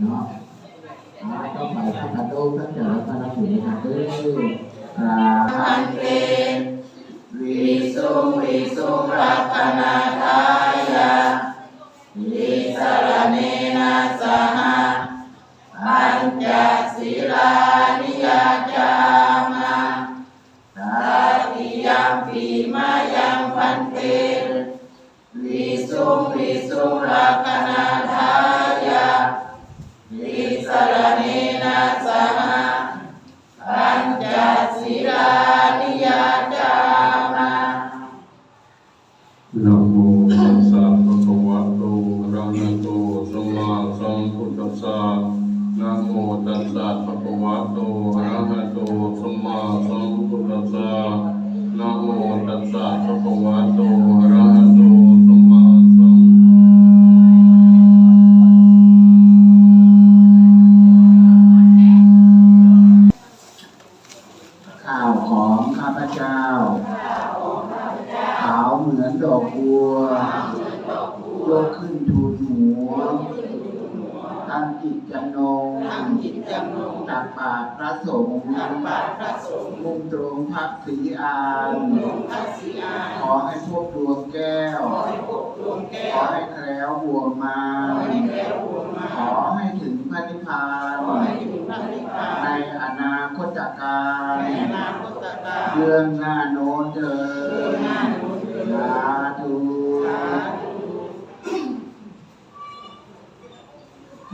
เนาะมาต้องไปพระพันโตพระเจ้าพระราหุลกันเด้ออ่าพันเตวิสุงวิสุงรัตน ยกขึ้นทูลหัวตั้งจิตจำนงทำจิตจำนงตักบาตรพระสงฆ์ตักบาตรพระสงฆ์มุ่งตรงพักสีอานหลวงพระศรีอานขอให้พวกดวงแก้ว ขอให้ปกดวงแก้ขอวให้แคล้วบวงมา ขอให้แก้วหัวมา ขอให้ถึงพระนิพพานขอให้ถึงพระนิพพาน ในอนาคตการในอนาคตการเรื่องหน้าโน้นเถิเรื่องหน้าโน้นเถิด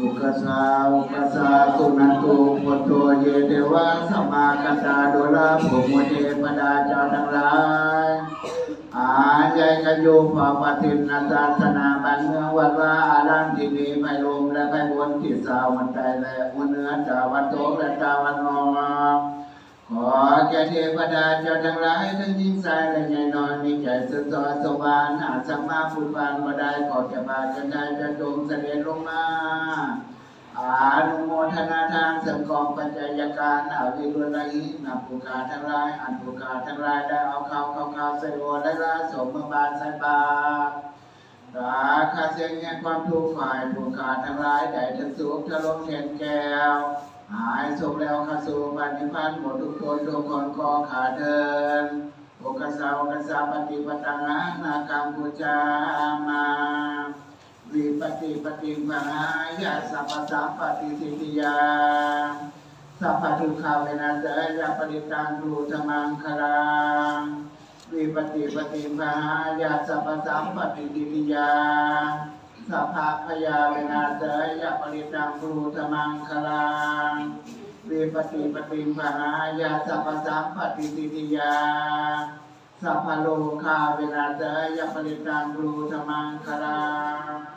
อุกสาอุกสาตุนันตุปโตเยเทวะสัมมากัสสาดุลาภุมเทปดาจาทั้งหลายอาใจกโยมภาปฏินนาศาสนาบันเมืองวัดว่าอารามที่มีไม่ลมและไม่บนที่สาวมันใจและวันเนื้อจาวันโตและจาวันนอง ขอแก่เทวดาเจ้าทั้งหลายทั้งยิ่งใส่และใหญ่นอยมีใจสุดสวสวรรค์อาสัมมาพุทธานบ่ได้ขอจะบาจะได้จะจงเสด็จลงมาอานุโมทนาทางสริมกองปัญญาการอาวิรุณหินำผู้ขาทั้งหลาย อันผู้ขาทั้งหลายได้เอาข้าวข้าวข้าวใส่โอและละสมบาลใส่บาตรราคาเสียงแห่งความทุกข์ฝ่ายผู้ขาทั้งหลายได้ถึงสุขทะลงเห็นแก้ว หายสุขแล้วข้าสู่ปฏิพันธ์หมดทุกคนทุกคนก็ขาเดินโอกาสาวกสาปฏิปตังนานาคัมพุจามาวิปติปฏิภายาสัพสัมปติสิทธิยาสัพพทุกขาเวนัสยาปริตังรูธมังคลังวิปติปฏิภายาสัพสัมปติสิทธิยา สัพพะพยาเวนัสยาปริตังรูธมังคลังวิปติปฏิภายาสัพพสัมปติสิทธิยาสัพพโลกาเวนัสยาปริตังรูธมังคลัง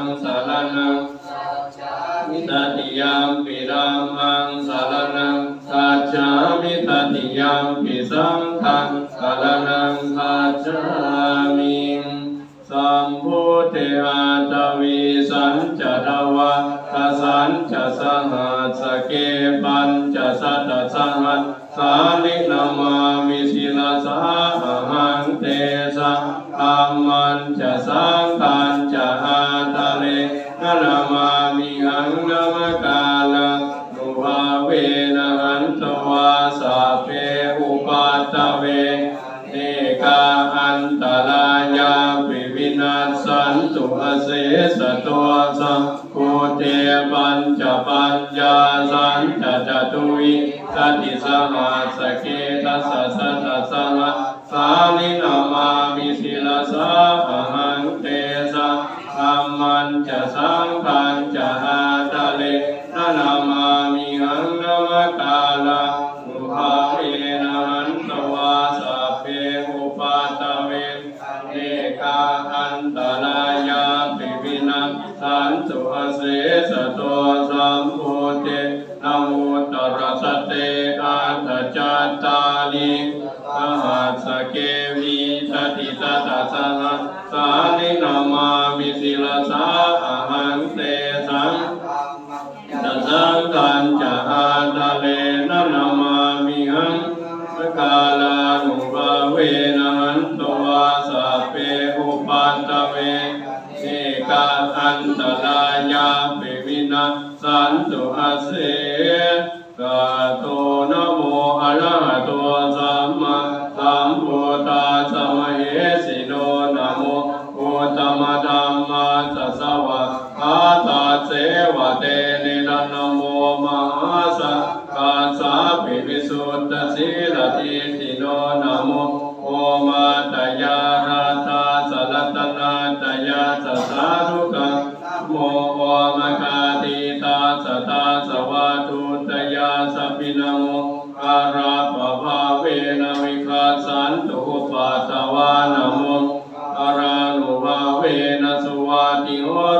งสารณังมิตติยามปิรัมมังสารนังคัจามิตติยามปิสังฆังสารนังคัจามิสัมพุทเทอาตวิสัญจตวะทสัญจสหัสเกปัญจสัตตสหัสสาลินามา ตุวิสติสัมมาสเกตัสสะสัตสะหัสสาลินามามิสิลสะหังเตสะธัมมันจะสังฆันจะอาตะเลนะนา อันตรายาปิวินาสันตุอาเส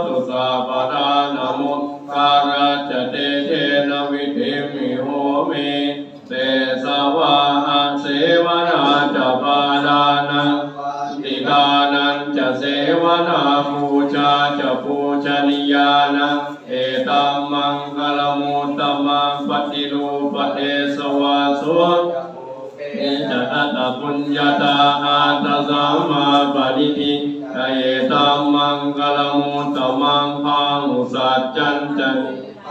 ตุสาปทานะโมการาจเตเทนวิเทมิโหเมเตสวาหเสวนาจะปาดานังติกานันจะเสวนาปูชาจะปูชนียานังเอตัมมังคลมุตตมังปฏิรูปเทสวาสุเอจตัตปุญญาตาอาตสัมมาปฏิทิเอตัม กลมุตมังพังสัจจันจัน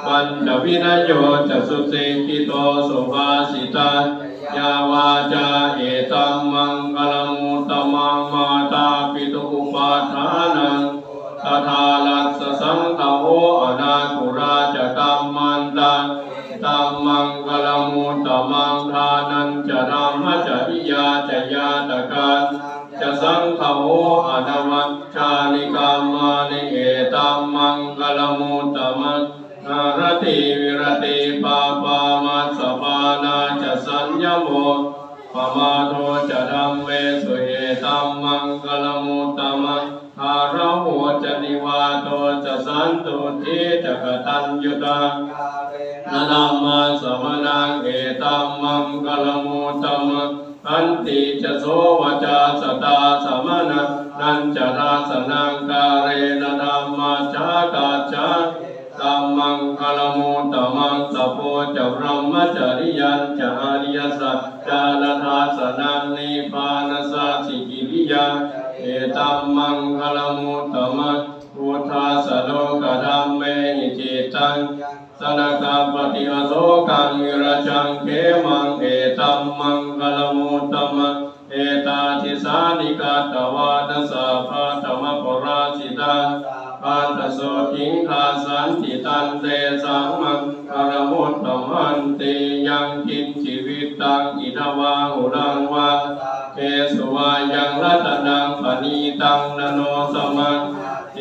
ปัญจวินโยจะสุเสกิโตสุภาสิตายาวาจาเอตัมมังกลมุตมังมาตาปิตุอุปาทานังตถาลัสสะสังฆโออนาคุราจกัมมันตังตัมมังกลมุตมังทานันจะธรรมจะวิยาจะยาตกัน จะสังฆโออนาวัชชาลิกามานิเอตัมมังกลมุตตมังนารติวิรติปาปามัสสะปานาจะสัญญโมปมาโทจะดัมเวสุเอตัมมังกลมุตตมังอาระโหจะนิวาโตจะสันตุทิจะกตัญญุตังนานามาสมนังเอตัมมังกลมุตตมัง อันติจะโสวจาสตาสมณะนันจะราสนังกาเรนธรรมาชากาจาตัมมังคลมุตตมังตโพจะพรหมจริยันจะอริยสัจจานาทาสนังนิพานสัจสิกิริยาเอตัมมังคลมุตตมังพุทธาสโลกธัมเมหิจิตัง สนกาปฏิอโศกังวิรชังเขมังเอตัมมังคลมุตตมังเอตาทิสานิกาตวานัสสภาธรรมปราสิตังปัตโสทิงคาสันติตันเตสังมังคลมุตตมันติยังกินชีวิตตังอิทวาหุรังวาเกสวายังรัตนังปณีตังนโนสมัง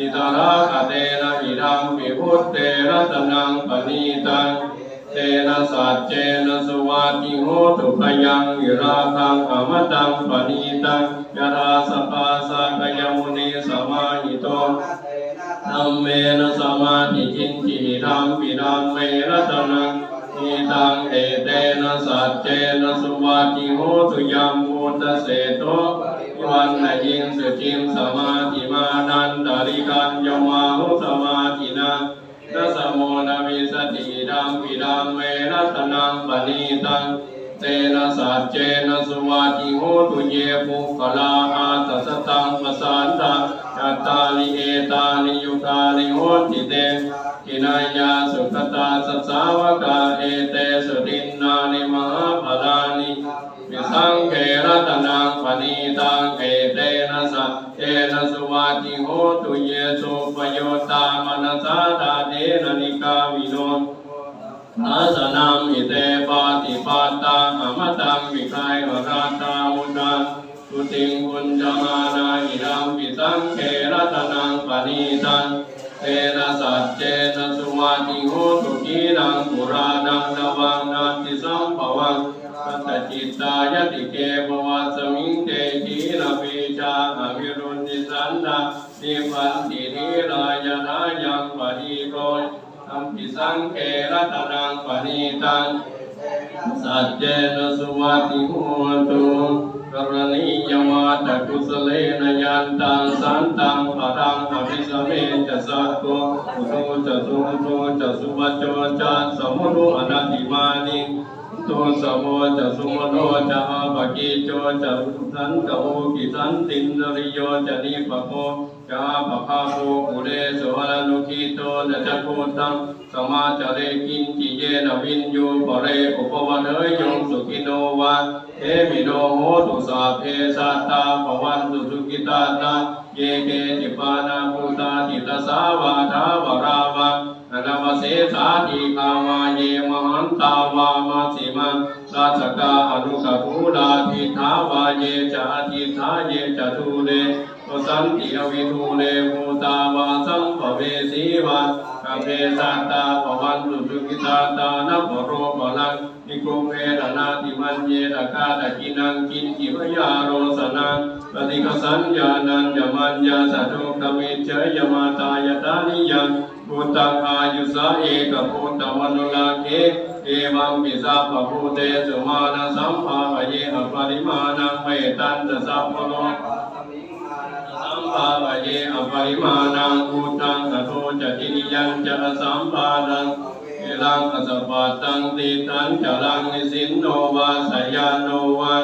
ทิตระกะเตนะอิรังปิพุตเตระตนังปณีตัง เตนะสัจเจนะสุวัติโหตุพยังวิราคังอมตังปณีตังยะราสปาสะกยมุนีสมาหิโตธัมเมนะสมาธิจินจิธัมปิธัมเมระตนังอิตังเอเตนะสัจเจนะสุวัติโหตุยังมุตตเสโต วันนยิงสุจิมสมาธิมานันตริกันยมาหุสมาธินาทัสโมนาวิสติดังปิดังเมรัตนังปณีตังเตนะสัจเจนะสุวัติโหตุเยปุคลาอาตัสตังปสันตังจัตตาลิเอตานิยุกาลิโหติเตกินายาสุขตาสัสสาวกาเอเตสุตินนานิมหาภลานิ สังเกรัตนังปณีตังเอเตนะสัจเจนะสุวัติโหตุเยสุปโยตามนัสสาตาเทนะนิกาวิโนอาสนังอิเตปาติปาตังอมตังวิคายวราตามุตังสุติงคุญจมานาอิรังวิสังเกรัตนังปณีตังเตนะสัจเจนะสุวัติโหตุกีรังปุรานังนวังนาติสัมภวัง จิตตายติเกภวัสมิงเตหีรปีชาอวิรุณิสันดานิพันตินิรายนายังปฏิโกยอัมปิสังเกรัตนังปณิตังสัจเจนสุวัติโหตุกรณียวัตกุสเลนยันตังสันตังปะรังอภิสเมจะสัตโกอุโตจะสุโตจะสุวัจโจจะสมุนุอนัตติมานิ ตุสโมจะสุมโนจะอาปกิโจจะสันกโอกิสันตินริโยจะนิปโปจาปภาโภกุเรสวรนุกิโตจะจักโพตังสมาจเรกินจิเยนวินยูปเรอุปวันเอยงสุกิโนวะเอมิโนโหตุสาเพสัตตาปวันตุสุกิตาตาเยเกจิปานาภูตาติตสาวาทาวราวังอ นามาเสสาธิกาวาเยมหันตาวามาสิมังราชกาอนุกภูลาทิทาวาเยจะอธิทาเยจะทูเลสันติอวิทูเลภูตาวาสัมภเวสีวะกเปสัตตาปวันตุสุกิตาตานัปโรปลังนิโกเมรนาติมันเยนะกาตะกินังกินจิพยาโรสนัง ปฏิกสัญญานันยมันยาสัตุกเมเจยมาตายตานิยังพุทธังอายุสาเอกพุทธมนุลาเกเอวังปิสัพพพุเตสุมาณสัมภาเยอปริมาณังเมตันตสัพพโลสัมภาเยอปริมาณังพุทธังอโทจตินิยังจะสัมภานังเอลังอสปัตตังติตันจะลังนิสินโนวาสยานโนวา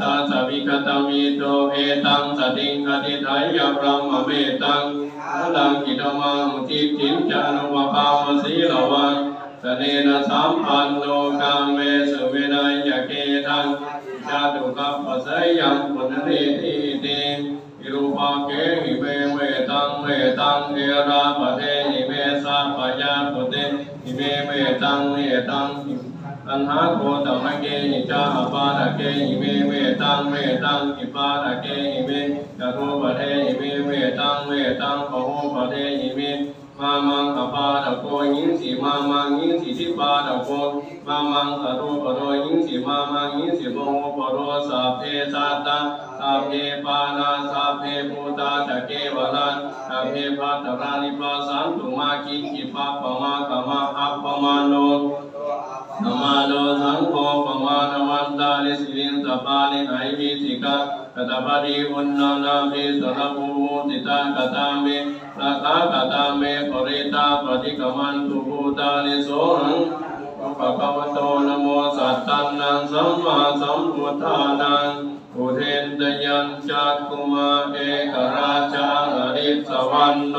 ตาสวิกตมิโตเอตังสติงอธิไทยพระมเมตังพลังกิตมังทิทิมจานุปภาวสีลวังสเนนะสัมปันโนกามเมสุเวนายเกทังจาตุกัปปะสยังปุณเรติติวิรูปะเกหิเมเมตังเมตังเอราปะเทหิเมสาปะยาปุเตหิเมเมตังเมตังอั นหาโคตมะเกหิจาอปาระเกหิเมเมตังเมตังอิปาระเกหิเมจารุปะเทหิเมเมตังเมตังปะโหปะเทหิเมมามังอปาระโกยิงสีมามังยิงสีทิปาระโกมามังอโรปะโรยิงสีมามังยิงสีปะโหปะโรสัพเพสัตตาสัพเพปานาสัพเพภูตาตะเกวรันสัพเพพัตตะรานิปัสสันตุมาคิจิปะปะมะกะมะอัปปะมาโน นมาโลสังโฆปมาณวันตาลิสิลินสปาลิไหวิสิกาตกัตปาริวุณนานาภิสรภูติตากตามิราคากตามิปริตาปฏิกมันตุภูตานิโสหังปะคะวโตนโมสัตตันนังสัมมาสัมพุทธานังอุเทนตยัญจักกุมาเอกราชาอริสวรรณโน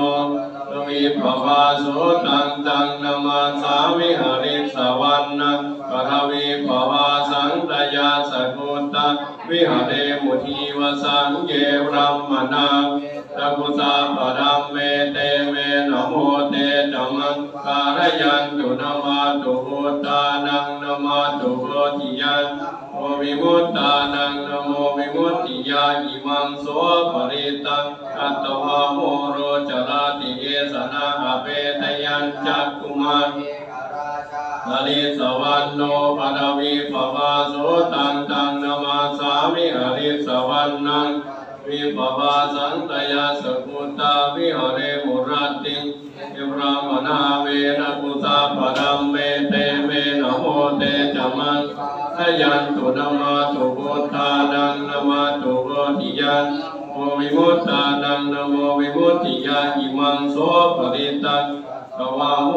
วีภวาโสตังตังนามาสามิหริสวรรณังปทวีภวาสังตยาสกุตตวิหเรมุทีวสังเยบรัมมนาตะกุสาปรัมเมเตเมนโมเตจมังการยันตุนามาตุโหตานังนามาตุโหติยันโมวิมุตตานัง โนปดวีภวาโสตังตังนมาสามิอริสวรรณังวิภวาสันตยาสกุตาวิหเรมุรัติยิบรามนาเวนะกุสาปรัมเมเตเมนะโมเตจัมมังทยันตุนมาตุพุทธานังนมาตุโพธิยันโมวิมุตตานังนโมวิมุตติยาอิมังโสปริตังกวาโม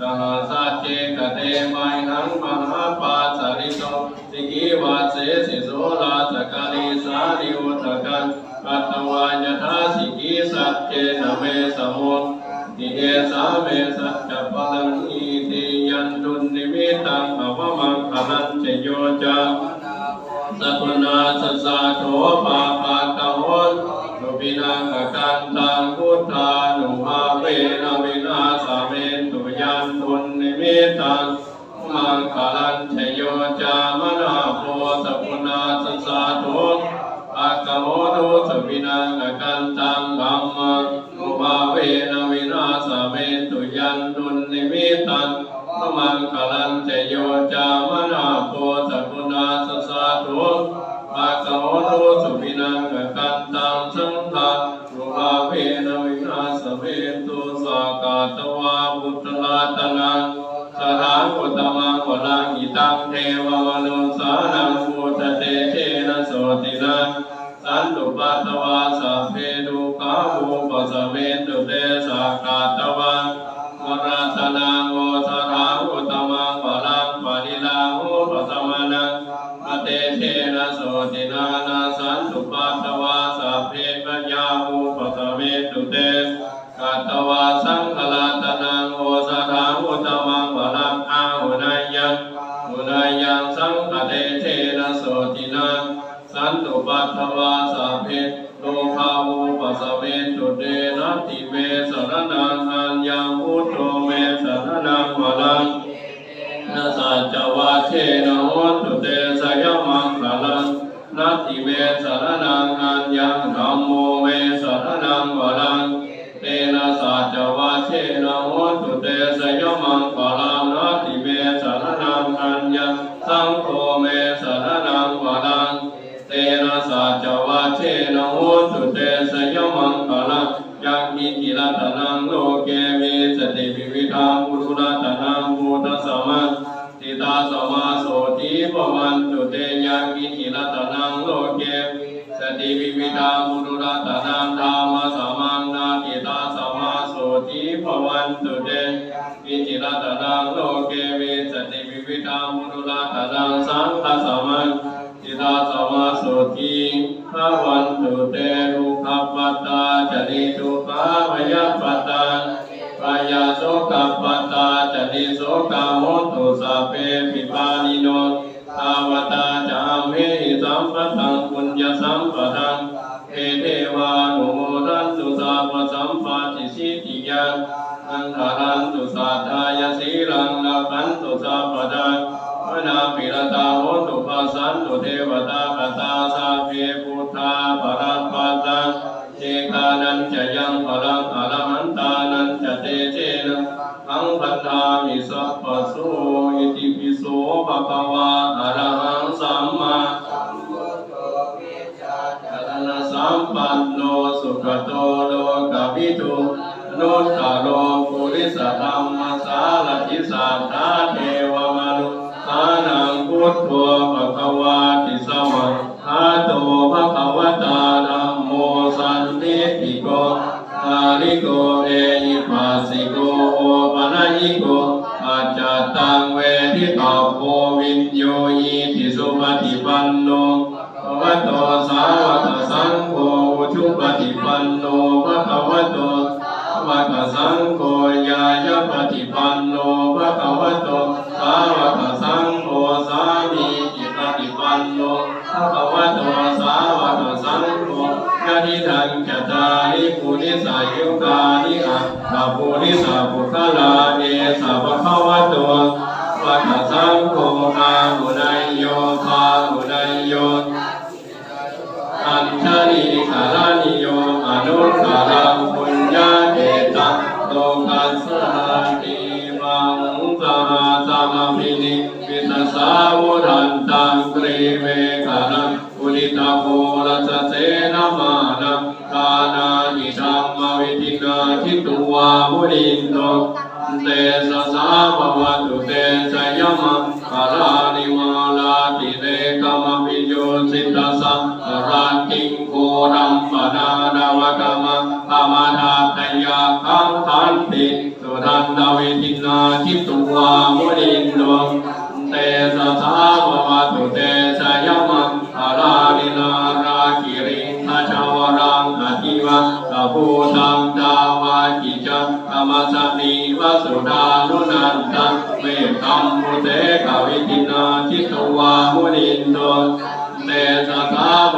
สหสัจเจกเตมัยหังมหาปาสริโตสิกิวาเสสิโสลาสกาลิสาริอุตกันปัตตวายทาสิกิสัจเจนะเมสมุตติเอสาเมสัจจปลังอิติยันตุนิมิตังภวมังคลันเจโยจาสัพนาสสะโถปาปาตะโหนสุปินังกันตังพุทธานุภาเวนะ วิตังมังคลันชโยจามนาโพสัพนาสสะโถปากะโหนุสุปินังกันตังกัมมังนุภาเวนวินาสเมตุยันตุนิมิตังมังคลันเจโยจามนาโพสกุณาสสะทุปะกโหตุสุปินังกกันตั ตังเทวมนุสานังพุทเตเทนะโสตินังสันตุปัตตวาสัพเพดุขาภูปสเวนตุเตสากาตวังวราธนาโติเมสรนังอัญญมุตโตเมสรนังวลังนาสัจวาเชนะโหตุเตสยมังคลังนาติเมสรนังอัญญังธัมโกิติรังโลเกวิสติวิวิธามุรุรัตรังสังฆสมังทิตาสมาสุทีภาวันตุเตรุขปัตตาจริตุขาวายปัตตาปายาโสกปัตตาจริโสกาโมตุสาเปปิป รันตุสัทธายสีลังลักขันตุสัพพดังมนาปิรตาโหตุปัสสันตุเทวตากตาสาเพพุทธาปรัปัตตังเจกานันจะยังพลังอรหันตานันจะเตเจนะอังพันธามิสัพพะโสอิติปิโสภะคะวะอรหังสัมมาสัมพุทโธวิชาจรณสัมปันโนสุขโตโลกวิทูนุตตโรปุริ สธรรมสารทิสัทธาเทวมนุสานังพุทโธภะคะวาติสวะหาโตภะคะวตาธัมโมสันติติโกอาริโกเอหิปัสสิโกโอปะนะยิโก จตาริปุริสายุกานิอัตถปุริสาภุคลาเอสะภะคะวะโตภะคะสังโฆอาหุไนายโยภาหุนโยอัญชลีกาลานิโยอนุตตรังปุญญาเตตังโลกัสสาติมังสหสมพินิวิตสาวุรันตังกรีเวกานังปุริตาโพรัสเสนามานัง มุนินโตเตสะสาภวตุเตสยมังกาลานิมาลาติเรกมปิโยสิตาสังราติงโครัมปนาดาวกามะธรรมดาตยาคังทันติสุทันดาวิทินาทิตุวามุนินโตเตสะสาภวตุเตส เสกวิตินาคิตวามุนินโตเตสะสาโว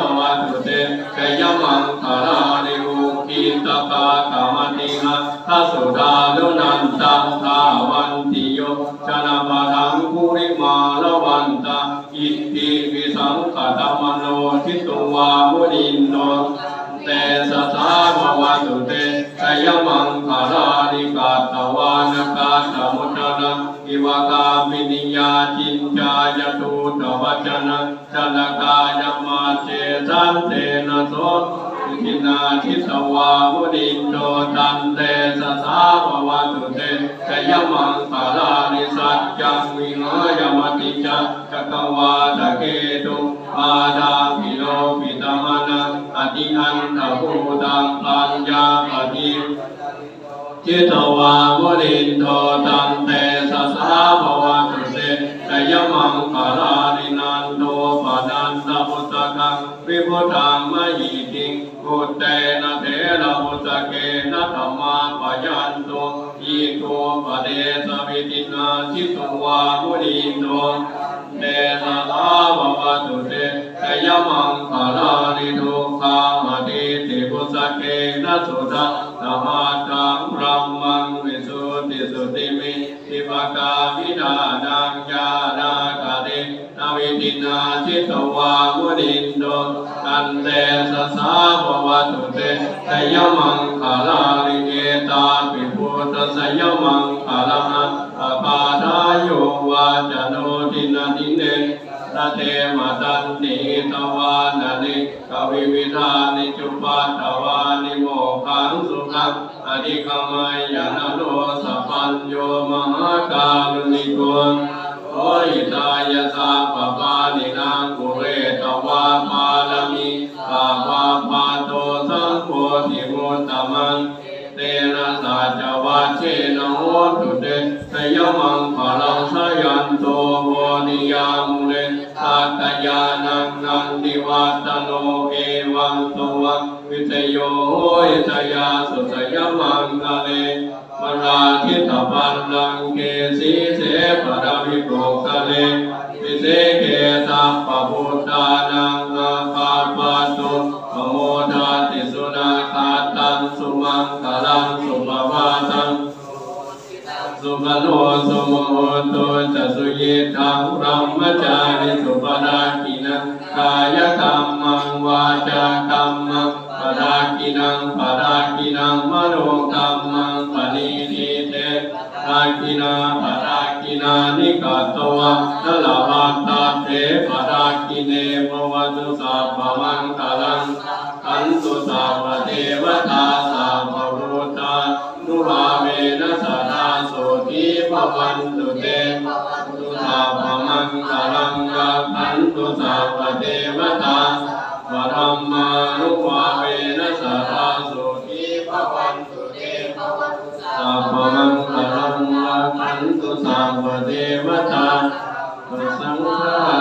ชนกายมาเจสันเตนะโสทินาทิตวามุนินโตตันเตสสาภวตุเตกยมังคารานิสัจจังวิโนยมติจักจักวาตะเกตุอาดาปิโลปิตมนะอติอันตภูตังปัญญาปฏิจิตวามุนินโทตันเตสสาภวตุเตต ยมังคารานินันโตปะนันตพุตะกังวิพุตังมหิติงกุเตนะเทระพุตะเกนะธรรมาปยันโตอีโกปะเดสวิตินาจิตวามุนินโทเตสะสาภวตุเตยมังคารานิทุกขาอติติพุตะเกนะสุตะธรรมาตังพระมังวิสุทธิสุติมิทิปกาวิดานังญา นาวิตินาทิตวามุนินโดกันเตสะสาภวตุเตสยมังคาลาลิเกตาปิพุทธสยมังคาลานะอปาทายโยวาจโนทินาทิเนนาเทมตันติตวานานิกวิวิธานิจุปัตตวานิโมขังสุขังอธิกมายานโนสัพพัญโยมหาการุณิโก โอหิตายาสาปปานินางกุเรตวาปาลมิปาปาปาโตสังโฆติมุตตมัง เตนะสัจวัชเชนโหตุเตสยมังพลังสยันโตโหนิยามุเลสัตยานังนันติวัตโนเอวังตัววิเศโยโหยตยาสุสยมังกะเล มราทิตปันนังเกสีเสปะดาวิโกกะเลวิเศเกตัปปะพุทธานังอาคาปะตุปโมทาติสุนาคาตังสุมังคลังสุภวาตังโมโหตุจัสสุยิทังรหมมจาริสุปรากินังกายกรรมังวาจากรรม นาปรากินานิกัตตวะนลาภัตตาเทปรากิเนภวตุสัพพมังคลังขันตุสัพพเทวตาสัพพพุทธานุภาเวนัสสะนาโสทิภวันตุเตตุสัพพมังคลังกัขันตุสัพพเทวตาปรัมมานุภาเวาวเทวตาสังฆา